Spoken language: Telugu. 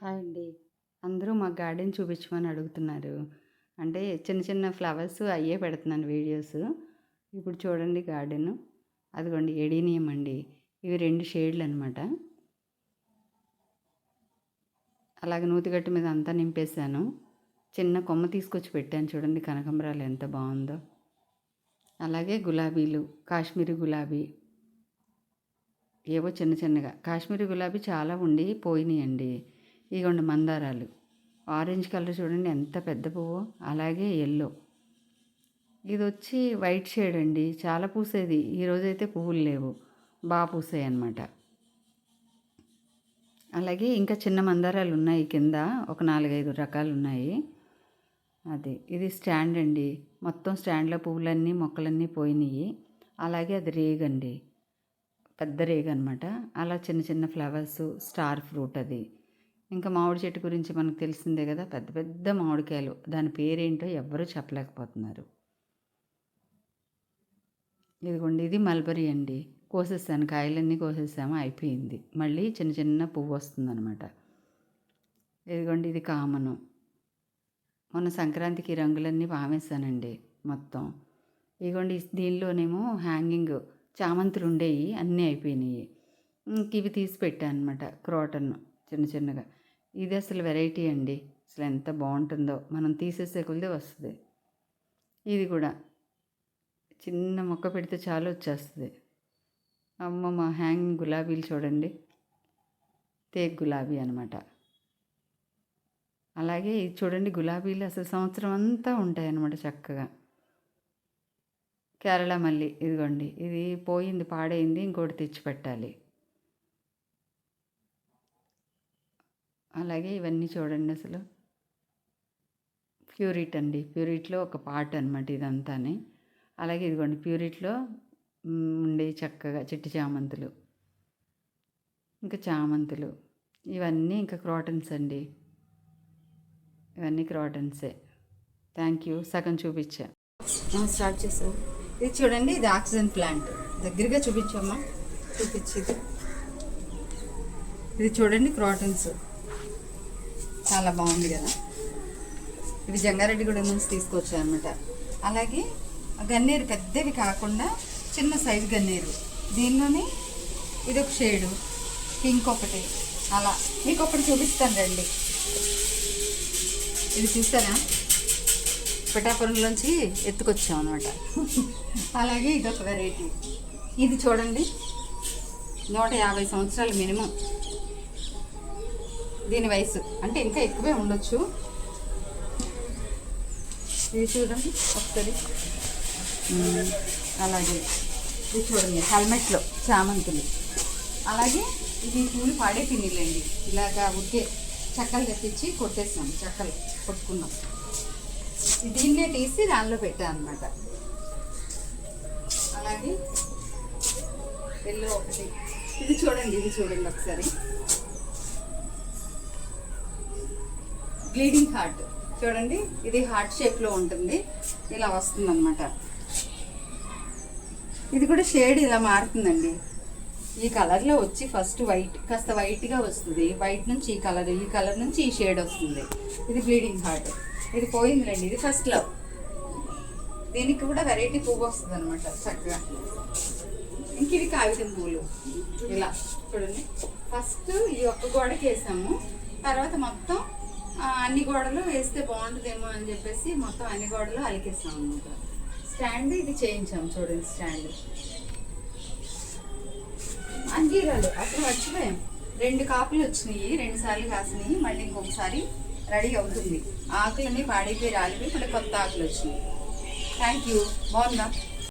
హాయ్ అండి. అందరూ మా గార్డెన్ చూపించమని అడుగుతున్నారు. అంటే చిన్న చిన్న ఫ్లవర్స్ అయ్యే పెడుతున్నాను వీడియోస్. ఇప్పుడు చూడండి గార్డెన్. అదిగోండి ఎడీనియం అండి. ఇవి రెండు షేడ్లు అనమాట అలాగే నూతిగట్టు మీద అంతా నింపేశాను. చిన్న కొమ్మ తీసుకొచ్చి పెట్టాను చూడండి కనకంబరాలు ఎంత బాగుందో. అలాగే గులాబీలు కాశ్మీరీ గులాబీ. ఏవో చిన్న చిన్నగా. కాశ్మీరీ గులాబీ చాలా ఉండి పోయినాయండి. ఇగోండి మందారాలు. ఆరెంజ్ కలర్ చూడండి ఎంత పెద్ద పువ్వు. అలాగే ఎల్లో ఇది వచ్చి వైట్ షేడ్ అండి. చాలా పూసేది. ఈరోజైతే పువ్వులు లేవు. బాగా పూసాయి అన్నమాట. అలాగే ఇంకా చిన్న మందారాలు ఉన్నాయి కింద. ఒక నాలుగైదు రకాలు ఉన్నాయి. అది ఇది స్టాండ్ అండి. మొత్తం స్టాండ్లో పువ్వులన్నీ మొక్కలన్నీ పోయినాయి. అలాగే అది రేగండి పెద్ద రేగ అనమాట అలా చిన్న చిన్న ఫ్లవర్స్ స్టార్ ఫ్రూట్ అది. ఇంకా మామిడి చెట్టు గురించి మనకు తెలిసిందే కదా పెద్ద పెద్ద మామిడికాయలు. దాని పేరేంటో ఎవ్వరూ చెప్పలేకపోతున్నారు. ఇదిగోండి ఇది మల్బరీ అండి. కోసేసాను కాయలన్నీ కోసేసాము అయిపోయింది. మళ్ళీ చిన్న చిన్న పువ్వు వస్తుందన్నమాట. ఇదిగోండి ఇది కామను. మొన్న సంక్రాంతికి రంగులన్నీ పామేశానండి మొత్తం. ఇదిగోండి దీనిలోనేమో హ్యాంగింగ్ చామంతులు ఉండేవి అన్నీ అయిపోయినాయి. ఇంక ఇవి తీసి పెట్టాను అనమాట క్రోటన్. చిన్న చిన్నగా. ఇది అసలు వెరైటీ అండి. అసలు ఎంత బాగుంటుందో. మనం తీసేసే కొలిదే వస్తుంది. ఇది కూడా. చిన్న మొక్క పెడితే చాలు వచ్చేస్తుంది. అమ్మ మా హ్యాంగ్ గులాబీలు చూడండి. తేక్ గులాబీ అనమాట అలాగే ఇది చూడండి గులాబీలు అసలు సంవత్సరం అంతా ఉంటాయి అన్నమాట చక్కగా. కేరళ మళ్ళీ ఇదిగోండి. ఇది పోయింది పాడైంది ఇంకోటి తెచ్చి పెట్టాలి. అలాగే ఇవన్నీ చూడండి అసలు. ప్యూరిట్ అండి. ప్యూరిట్లో ఒక పార్ట్ అనమాట ఇదంతానే. అలాగే ఇదిగోండి ప్యూరిట్లో ఉండే చక్కగా చిట్టి చామంతులు ఇంకా చామంతులు. ఇవన్నీ ఇంకా క్రాటన్స్ అండి. ఇవన్నీ క్రాటన్సే. Thank you. సగం చూపించా. స్టార్ట్ చేసావు ఇది చూడండి ఇది ఆక్సిజన్ ప్లాంట్. దగ్గరగా చూపించమ్మా. చూపించేది. ఇది చూడండి క్రాటన్స్. చాలా బాగుంది కదా. ఇవి జంగారెడ్డిగూడ నుంచి తీసుకొచ్చాను అనమాట అలాగే గన్నేరు పెద్దవి కాకుండా చిన్న సైజు గన్నేరు. దీనిలోనే ఇది ఒక షేడు పింక్ ఒకటి. అలా మీకు ఒకటి చూపిస్తాను రండి. ఇది చూస్తారా పిఠాపురంలోంచి ఎత్తుకొచ్చాం అనమాట అలాగే ఇదొక వెరైటీ. ఇది చూడండి నూట యాభై సంవత్సరాలు మినిమం. దీని వయసు. అంటే ఇంకా ఎక్కువే ఉండొచ్చు. ఇది చూడండి ఒకసారి. అలాగే. ఇది చూడండి హెల్మెట్లో చామంతులు. అలాగే ఇది పూలు పాడే పిన్నిలండి ఇలాగా ఉడికే చెక్కలు తెప్పించి కొట్టేసాం చెక్కలు కొట్టుకున్నాం. దీన్నే తీసి దానిలో పెట్టాను అనమాట అలాగే ఎల్లో ఒకటి. ఇది చూడండి ఇది చూడండి ఒకసారి. Bleeding heart. చూడండి ఇది హార్ట్ షేప్లో ఉంటుంది. ఇలా వస్తుంది అనమాట ఇది కూడా షేడ్ ఇలా మారుతుందండి. ఈ కలర్లో వచ్చి ఫస్ట్ వైట్ కాస్త వైట్గా వస్తుంది. వైట్ నుంచి ఈ కలర్ ఈ కలర్ నుంచి ఈ షేడ్ వస్తుంది. ఇది బ్లీడింగ్ హార్ట్. ఇది పోయిందిలేండి ఇది ఫస్ట్ లవ్. దీనికి కూడా వెరైటీ పువ్వు వస్తుంది అనమాట చక్కగా. ఇంక ఇది కాగితం పువ్వులు ఇలా చూడండి. ఫస్ట్ ఈ ఒక్క గోడకి వేసాము తర్వాత మొత్తం అన్ని గోడలు వేస్తే బాగుంటుందేమో అని చెప్పేసి మొత్తం అన్ని గోడలు అలికేసాం అనమాట స్టాండ్ ఇది చేయించాం చూడండి స్టాండ్. అంగీరాలు అసలు మర్చిపోయాం. రెండు కాపులు వచ్చినాయి రెండు సార్లు కాసినాయి మళ్ళీ ఇంకొకసారి రెడీ అవుతుంది. ఆకులని పాడైపోయి రాలిపోయి మళ్ళీ కొత్త ఆకులు వచ్చినాయి. థ్యాంక్ యూ బాగుందా?